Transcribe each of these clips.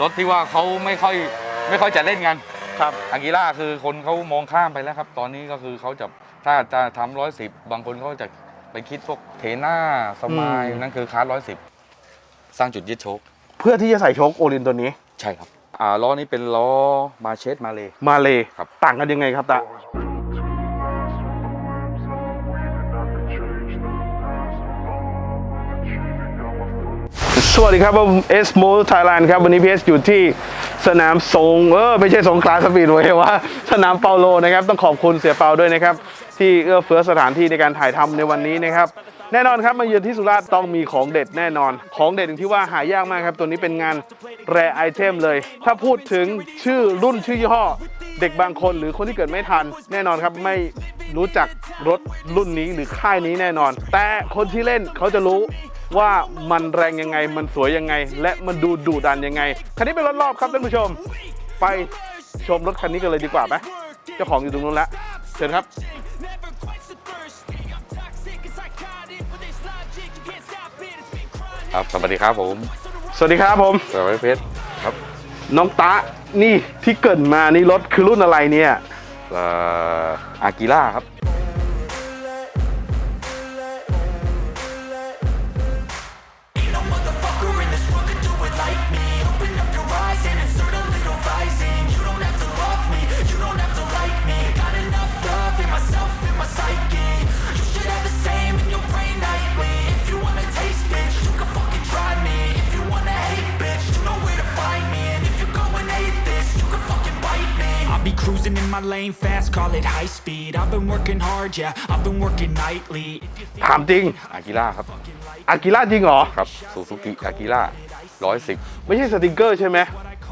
รถที่ว่าเขาไม่ค่อยไม่ค่อยจะเล่นกันครับอากิล่าคือคนเขามองข้ามไปแล้วครับ ตอนนี้ก็คือเขาจะถ้าจะทำร้อยสิบบางคนเขาจะไปคิดพวกเทน่าสมายอืมนั่นคือคาร์ร้อยสิบสร้างจุดยึดโชคเพื่อที่จะใส่โชคโอลินตัวนี้ ใช่ครับอ่าล้อนี้เป็นล้อมาเชสมาเลยมาเลยครับต่างกันยังไงครับตา สวัสดีครับผมเอสโมไทยแลนด์ครับ วันนี้พีเอสอยู่ที่สนามสงเออไม่ใช่สงขลาสปีดเวย์ว่าสนามเปาโลนะครับ ต้องขอบคุณเสียเปาด้วยนะครับ ที่เอื้อเฟื้อสถานที่ในการถ่ายทำในวันนี้นะครับ แน่นอนครับ มาเยือนที่สุราษฎร์ต้องมีของเด็ดแน่นอน ของเด็ดอย่างที่ว่าหายากมากครับ ตัวนี้เป็นงานแรไอเทมเลย ถ้าพูดถึงชื่อรุ่นชื่อยี่ห้อ เด็กบางคนหรือคนที่เกิดไม่ทัน แน่นอนครับไม่รู้จักรถรุ่นนี้หรือค่ายนี้แน่นอน แต่คนที่เล่นเขาจะรู้ ว่ามันแรงยังไงมันสวยยังไง และมันดูดุดันยังไง คันนี้เป็นรถรอบครับท่านผู้ชม ไปชมรถคันนี้กันเลยดีกว่าไหมเจ้าของอยู่ตรงนู้นแล้วเชิญครับครับสวัสดีครับผม สวัสดีครับผมสวัสดีเพชรครับ น้องตะนี่ที่เกริดมานี่รถคือรุ่นอะไรเนี่ยเอ่ออากิล่าครับ cruising in my lane fast, call it high speed. I've been working hard, yeah, I've been working nightly. ถามจริง อากิล่าครับ อากิล่าจริงเหรอ ครับซูซูกิอากิล่าร้อยสิบไม่ใช่สติงเกอร์ใช่ไหม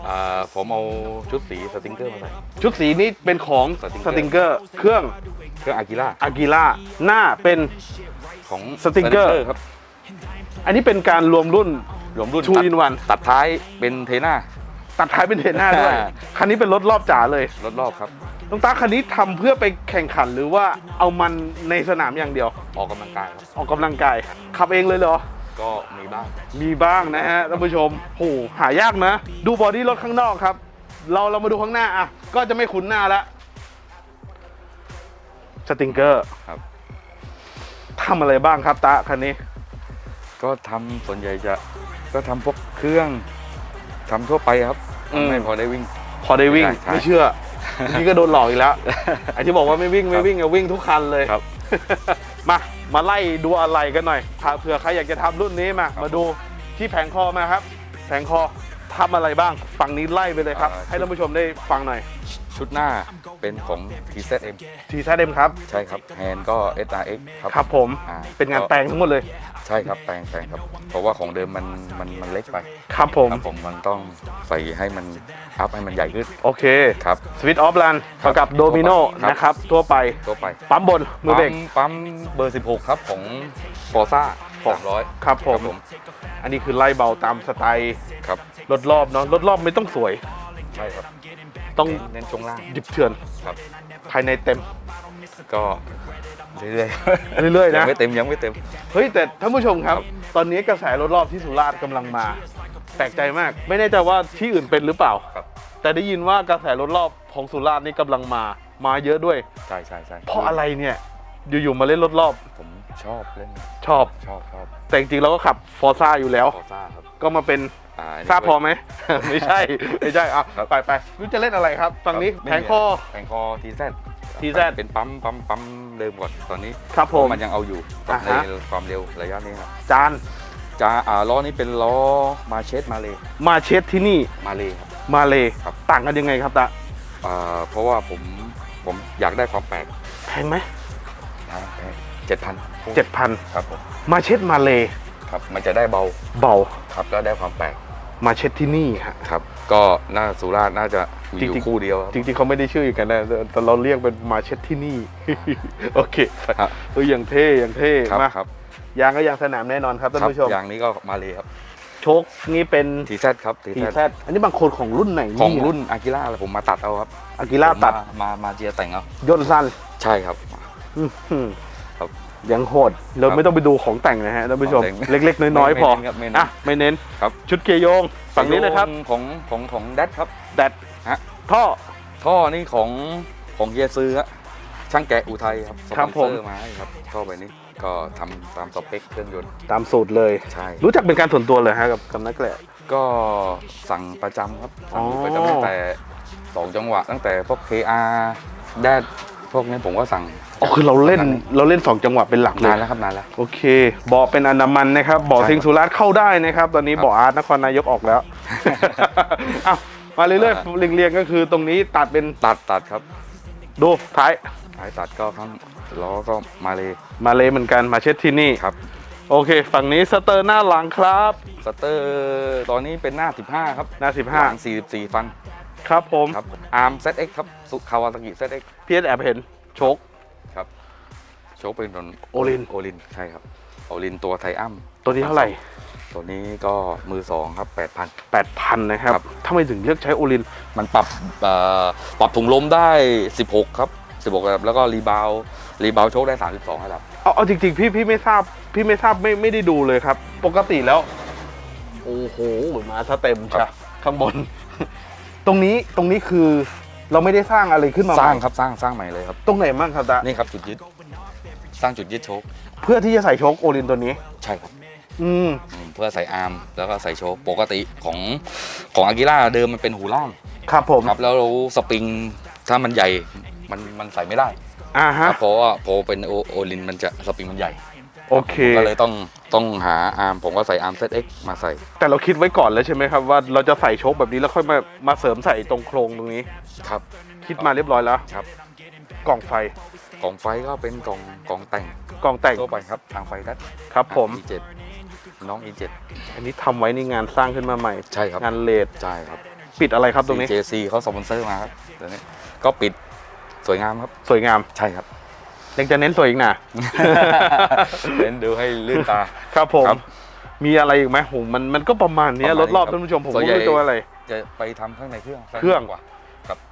อ่าผมเอาชุดสีสติงเกอร์มาใส่ ชุดสีนี้เป็นของสติงสเกอร์ติงเกอร์ เครื่องเครื่องอากิล่าอากิล่าหน้าเป็น ของสติงเกอร์ ครับ อันนี้เป็นการรวมรุ่นรวมรุ่น Two ตัด in one ตัดท้ายเป็นเทน่า ตัดท้ายเป็นเทรนหน้าด้วยอ่าคันนี้เป็นรถรอบจ๋าเลย รถรอบครับน้องตาคันนี้ทำเพื่อไปแข่งขันหรือว่าเอามันในสนามอย่างเดียว ออกกำลังกายครับ ออกกำลังกาย ขับเองเลยเหรอ ก็มีบ้าง มีบ้างนะฮะท่านผู้ชมโหหายากนะ ดูบอดี้รถข้างนอกครับ เราเรามาดูข้างหน้าอะ ก็จะไม่คุ้นหน้าละสติงเกอร์ครับทำอะไรบ้างครับตาคันนี้ ก็ทำส่วนใหญ่จะก็ทำพวกเครื่องทำทั่วไปครับ อืม ไม่พอได้วิ่ง พอได้วิ่งใช่ใช่ไม่เชื่อนี่ก็โดนหลอกอีกแล้วไอ้ที่บอกว่าไม่วิ่งไม่วิ่งอะวิ่งทุกคันเลยครับ มามาไล่ดูอะไรกันหน่อยเผื่อใครอยากจะทำรุ่นนี้มา มาดูที่แผงคอมาครับ แผงคอทำอะไรบ้างฝั่งนี้ไล่ไปเลยครับ อ่า ให้ท่านผู้ชมได้ฟังหน่อย ชุดหน้าเป็นของ TZM ทีแซเดมครับ ใช่ครับแฮนด์ก็ SRX ครับครับผม อ่าเป็นงานแต่งทั้งหมดเลย ใช่ครับแปลงแปลงครับ เพราะว่าของเดิมมันมันมันเล็กไปครับผม ครับผมมันต้องใส่ให้มันอัพให้มันใหญ่ขึ้นโอเค ครับ สวิตออฟลันครับกับโดมิโนครับ นะครับ ทั่วไปทั่วไปปั๊มบน มือเบรก ปั๊มปั๊มเบอร์ 16 ครับของฟอร์ซ่า300 ครับผครัมบผม อันนี้คือไล่เบาตามสไตล์ ครับ รถรอบเนาะ รถรอบไม่ต้องสวย ใช่ครับ ต้องเน้นช่วงล่างดิบเถื่อนครับ ภายในเต็ม ก็เรื่อยๆเรื่อยๆยันะงไม่เต็มยังไม่เต็มเฮ้ยแต่ท่านผู้ชมครับ ตอนนี้กระแสรถรอบที่สุราษฎร์กำลังมาแปลกใจมาก ไม่แน่ใจว่าที่อื่นเป็นหรือเปล่า ครับ แต่ได้ยินว่ากระแสรถรอบของสุราษฎร์นี่กำลังมา มาเยอะด้วย ใช่ใช่ใช่เพราะอะไรเนี่ยอยู่ๆมาเล่นรถรอบผมชอบเล่นชอบชอบชอบแต่จริงๆเราก็ขับฟอร์ซ่าอยู่แล้วฟอร์ซ่าครับ ก็มาเป็น อ่นนี้ทราบพอไหม ไม่ใช่ ไม่ใช่อะครับ ไปไปรู้จะเล่นอะไรครับฝั่งนี้ไม่มีแผงคอ แผงคอทีแซ TZ เป็นปั๊มปั๊มปั๊มเดิมก่อนตอนนี้ครับผม มันยังเอาอยู่อ่าในฮะ ความเร็วระยะนี้ครับจานจะอ่าล้อนี้เป็นล้อมาเชสมาเลยมาเช็ดที่นี่มาเลยครับ มาเลยครับ ต่างกันยังไงครับตาอ่าเพราะว่าผมผมอยากได้ความแปลกแพงไหมเจ็ดพันเจ็ดพันครับผมมาเช็ดมาเลยครับ มันจะได้เบาเบาครับแล้วได้ความแปลก มาเช็ดที่นี่ฮะครับ ก็น่าสุราษฎร์น่าจะมีอจริยู่งๆคู่เดียวครับ จริงๆเขาไม่ได้ชื่อกันนะแต่แต่เราเรียกเป็นมาเช็ดที่นี่ โอเคครับ เอออย่างเท่อย่างเท่ครับมาครับยางก็ยางสนามแน่นอนครับท่านครับผู้ชมอย่างนี้ก็มาเลยครับโชคนี่เป็นทีแซครับทีทีแซแซดอันนี้บางคนของรุ่นไหนของเยรุ่นอากิล่าผมมาตัดเอาครับอากิล่าตัดมามามาเจียแต่งเอาย่นสั้นใช่ครับอื้อหือครับ ยังโหดเราไม่ต้องไปดูของแต่งนะฮะท่านผู้ชม ของแต่งเล็กๆ น้อยไม่ๆพอไม่เน้นครับไม่เน้นอะไม่เน้นครับ ชุดเกียร์โยงฝั่งนี้เลยครับของของของแดดครับ แดดฮะ ท่อ ท่อนี่ของของเฮียซื้อฮะช่างแกะอุทัยครับสครัปบอนเซอผมร์มาให้ครับท่อไปนี้ก็ทำตามสเปคเครื่องยนต์ตามสูตรเลย ใช่ รู้จักเป็นการส่วนตัวเลยฮะกับกับนักแกะ ก็สั่งประจำครับอ๋อสั่งประจำตั้งแต่สองจังหวะ ตั้งแต่พวก KR แดด พวกนี้ผมก็สั่งอ๋อคือเราเล่นเราเล่นสองจังหวะเป็นหลักเลนายนแล้วครับนานแล้วโอเคบ่อเป็นอนามันนะครับบ่อใช่ครับสิงห์สุราษฎร์เข้าได้นะครับ ตอนนี้ครับบ่ออาร์ตนครนายกออกแล้วอ้าวมาเรื่อยอ่าๆเรียงๆก็คือตรงนี้ตัดเป็นตัดตัดครับ ดูท้ายสายตัดก็ข้างล้อก็มาเลยมาเลยเหมือนกันมาเช็ดที่นี่ครับ โอเค ฝั่งนี้สเตอร์หน้าหลังครับสเตอร์ตอนนี้เป็นหน้า 15 ครับหน้าหลัง44 ฟัน15 ครับผมครับอาร์ม ZX ครับสุคาวาตากิ ZX พีเอสแอบเห็นโชค ครับ โชคเป็นนโอลินโอลินใช่ครับโอลินตัวไทอัมตัวนี้เท่าไหร่ ตัวนี้ก็มือสองครับ 8,000 8,000 นะครับครับ ทำไมถึงเลือกใช้โอลิน มันปรับเอ่อปรับถุงลมได้ 16 ครับ 16ระดับแล้วก็รีบาวด์รีบาวด์โชคได้ 32ระดับ เอาเอาจริงๆ พี่พี่ไม่ทราบ พี่ไม่ทราบไม่ไม่ได้ดูเลยครับ ปกติแล้ว โอ้โห มาสเต็มครัจ้ะบ ข้างบน ตรงนี้ตรงนี้คือเราไม่ได้สร้างอะไรขึ้นมาสร้างใหม่ครับสร้างสร้างใหม่เลยครับ ตรงไหนบ้างครับตานี่ครับจุดยึด สร้างจุดยึดโชคเพื่อที่จะใส่โชคโอลินตัวนี้ ใช่ครับอืมอืมเพื่อใส่อาร์มแล้วก็ใส่โชคปกติของของอากิล่าเดิมมันเป็นหูล่างครับผมครับแล้วสปริงถ้ามันใหญ่มันมันใส่ไม่ได้อ่าคฮะรับเพราะว่าพอเป็นโอโอลินมันจะสปริงมันใหญ่ โอเค ก็เลยต้องต้องหาอาร์มผมก็ใส่อาร์มเซตเอ็กมาใส่ แต่เราคิดไว้ก่อนแล้วใช่ไหมครับว่าเราจะใส่โชคแบบนี้แล้วค่อยมามาเสริมใส่ตรงโครงตรงนี้ ครับ คิดมาเรียบร้อยแล้วครับ กล่องไฟกล่องไฟก็เป็นกล่องกล่องแต่งกล่องแต่งทั่วไปครับทางไฟดัดครับ ผม E7 น้อง E7 อันนี้ทำไว้ในงานสร้างขึ้นมาใหม่ ใช่ครับงานเลดใช่ครับ ปิดอะไรครับตรงนี้ JC เขาสปอนเซอร์มาครับตัวนี้ก็ปิดสวยงามครับ สวยงามใช่ครับ ยังจะเน้นสวยอีกนะ เน้นดูให้ลื่นตา ครับผม ครับมีอะไรอีกไหมโหมันมันก็ประมาณเนี้ยประรมาณถรอบนี้ครับท่านผู้ชมผมส่วนไม่ใหญ่ รู้ตัวอะไร จะไปทำข้างในเครื่องเครื่อง กว่า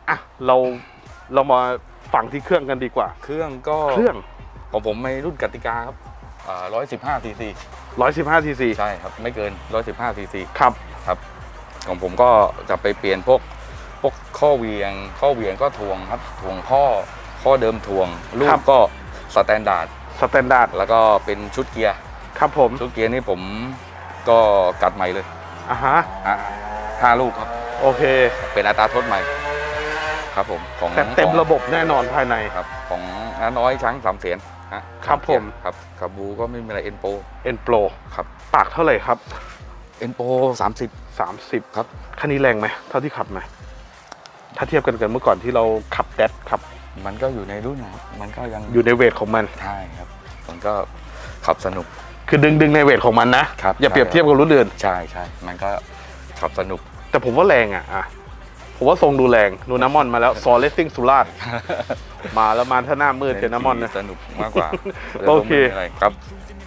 อะเราเรามาฝังที่เครื่องกันดีกว่า เครื่องก็เครื่อง ของผมในรุ่นกติกาครับร้อยสิบห้าซีซี115ซีซีใช่ครับ ไม่เกินร้อยสิบห้าซีซีครับครับของผมก็จะไปเปลี่ยนพวกพวกข้อเหวียง ข้อเหวียงก็ทวงครับทวงข้อ ข้อเดิมทวงลูกก็สแตนดาร์ดสแตนดาร์ดแล้วก็เป็นชุดเกียร์ครับผมชุดเกียร์นี่ผมก็กัดใหม่เลยอะฮะอะห้าลูกครับ โอเค เป็นอัตราทดใหม่ ครับผมของแต่เต็มของระบบแน่นอนภายในครับ ของน้าน้อยช้างสามเสียนฮะครับผมครับกับบูก็ไม่มีอะไรเอ็นโปเอ็นโปรครับปากเท่าไหร่ครับเอ็นโปสามสิบ30ครับคันนี้แรงไหมเท่าที่ขับไหมถ้าเทียบกันกันเมื่อก่อนที่เราขับแดดขับ มันก็อยู่ในรุ่นนะครับมันก็ยังอยู่ในเวทของมัน ใช่ครับ มันก็ขับสนุก คือดึงดึงในเวทของมันนะครับอย่าใช่ เปรียบเทียบกับรุ่นอื่น ใช่ใช่มันก็ขับสนุก แต่ผมว่าแรงอะอะ ผมว่าทรงดูแรงนูนามอนมาแล้วซอเลสซิ่งสุราษฎร์มาแล้วมาถ้าหน้ามืดเจอนามอนนะ สนุกมากกว่าโอเคไม่มีะไรครับ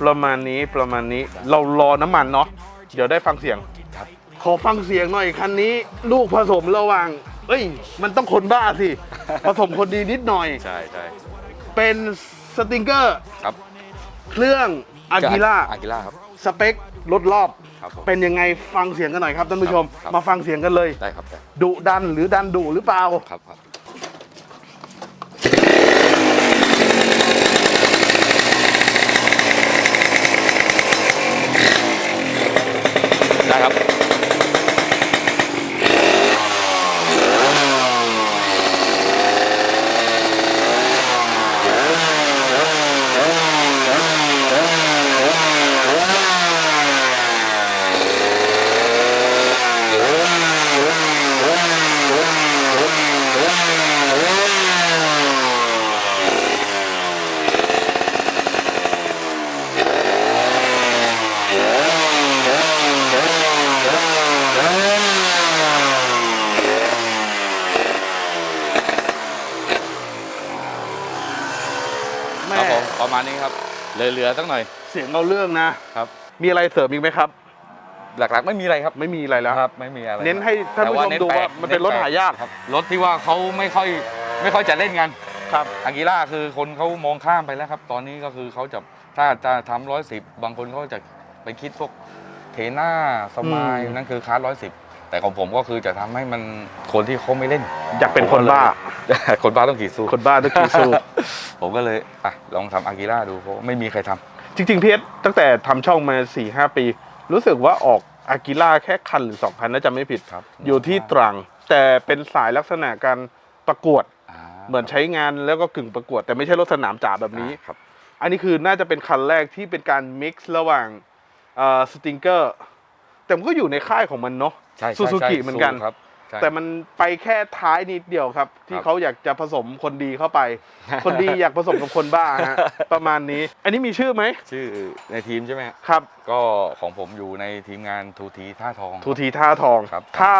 ประมาณนี้ประมาณนี้เรารอน้ำมันเนาะเดี๋ยวได้ฟังเสียงครับขอฟังเสียงหน่อยคันนี้ ลูกผสมระหว่าง เอ้ย มันต้องคนบ้าสิ ผสมคนดีนิดหน่อย ใช่ใช่เป็นสติงเกอร์ ครับเครื่องอากิล่าอากิล่าครับ สเปครถรอบ ครับผม เป็นยังไงฟังเสียงกันหน่อยครับท่านผู้ชม ครับ มาฟังเสียงกันเลย ได้ครับได้ดุดันหรือดันดุหรือเปล่า ครับครับได้ครับ แม่ ครับผมประมาณ นี้ครับเหลือๆสักหน่อยเสียงเอาเรื่องนะครับ มีอะไรเสริมอีกไหมครับ หลักๆ ไม่มีอะไรครับไม่มีอะไรแล้วครับ ไม่มีอะไรเน้นให้ท่านผู้ชมแต่ดูว่ามันเป็นรถแปลกหายากครับรถที่ว่าเขาไม่ค่อยไม่ค่อยจะเล่นกันครับอากิล่าคือคนเขามองข้ามไปแล้วครับ ตอนนี้ก็คือเขาจะถ้าจะทำร้อยสิบบางคนเขาจะไปคิดพวกเทน่าสมายอืมนั่นคือคลาสร้อยสิบ แต่ของผมก็คือจะทำให้มันคนที่เขาไม่เล่นอยากเป็นคนบ้า คนบ้าต้องขี่สู้ คนบ้าต้องขี่สู้ ผมก็เลยอะลองทำอากิล่าดูเพราะไม่มีใครทำจริงๆพีเอสตั้งแต่ทำช่องมา4ี่หปี รู้สึกว่าออกอากิล่าแค่คันหรือสองคันน่าจะไม่ผิด ครับอยู่ที่ตรัง แต่เป็นสายลักษณะการประกวดาเหมือนใช้งานแล้วก็กึ่งประกวด แต่ไม่ใช่รถสนามจ๋าแบบนี้อ่าครับ อันนี้คือน่าจะเป็นคันแรกที่เป็นการมิกซ์ระหว่างสติงเกอร์ แต่มันก็อยู่ในค่ายของมันเนาะใช่ซูซูกิใช่เหมือนกันสู้ครับใช่ แต่มันไปแค่ท้ายนิดเดียวครับ ที่ครับเขาอยากจะผสมคนดีเข้าไป คนดีอยากผสมกับคนบ้าฮะ ประมาณนี้ อันนี้มีชื่อไหมชื่อในทีมใช่ไหมฮะครับ ก็ของผมอยู่ในทีมงานทูทีท่าทอง ทูทีท่าทอง ครับถ้า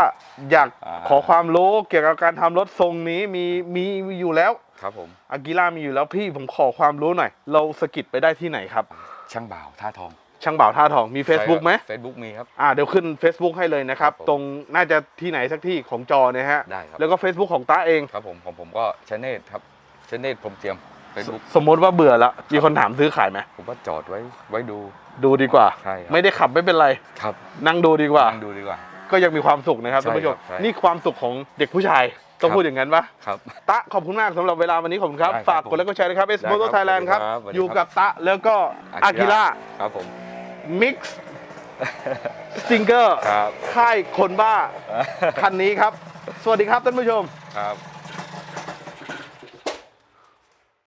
อยากอ่า ขอความรู้เกี่ยวกับการทำรถทรงนี้มีมีมีอยู่แล้วครับผมอากิล่ามีอยู่แล้วพี่ผมขอความรู้หน่อย เราสกิดไปได้ที่ไหนครับ ช่างบ่าวท่าทอง ช่างบ่าวท่าทองมี Facebook ไหมเฟซบุ๊กมีครับ อ่าเดี๋ยวขึ้น Facebook ให้เลยนะครับ ครับผม ตรงน่าจะที่ไหนสักที่ของจอเนี่ยฮะ ได้ครับ แล้วก็ Facebook ของตาเอง ครับผมของผมก็ชเนตครับชเนตผมเตรียมเฟซบุ๊กสมมติว่าเบื่อแล้วมีคนถามซื้อขายไหมผมก็จอดไว้ไว้ดู ดูดีกว่า ใช่ครับ ไม่ได้ขับไม่เป็นไร ครับนั่งดูดีกว่า นั่งดูดีกว่า ก็ยังมีความสุขนะครับใช่ท่านผู้ชมครับใช่นี่ความสุขของเด็กผู้ชายต้องครับ พูดอย่างนั้นปะครับ ตะขอบคุณมากสำหรับเวลาวันนี้ขอบคุณครับ ได้ครับฝากกดไลค์กดแชร์นะครับ S ได้ Moto ครับ Thailand ครับ สวัสดีครับอยู่กับตะแล้วก็อากิล่าครับผม มิกซ์สติงเกอร์ครับ ค่ายคนบ้า คันนี้ครับ สวัสดีครับท่านผู้ชม ครับ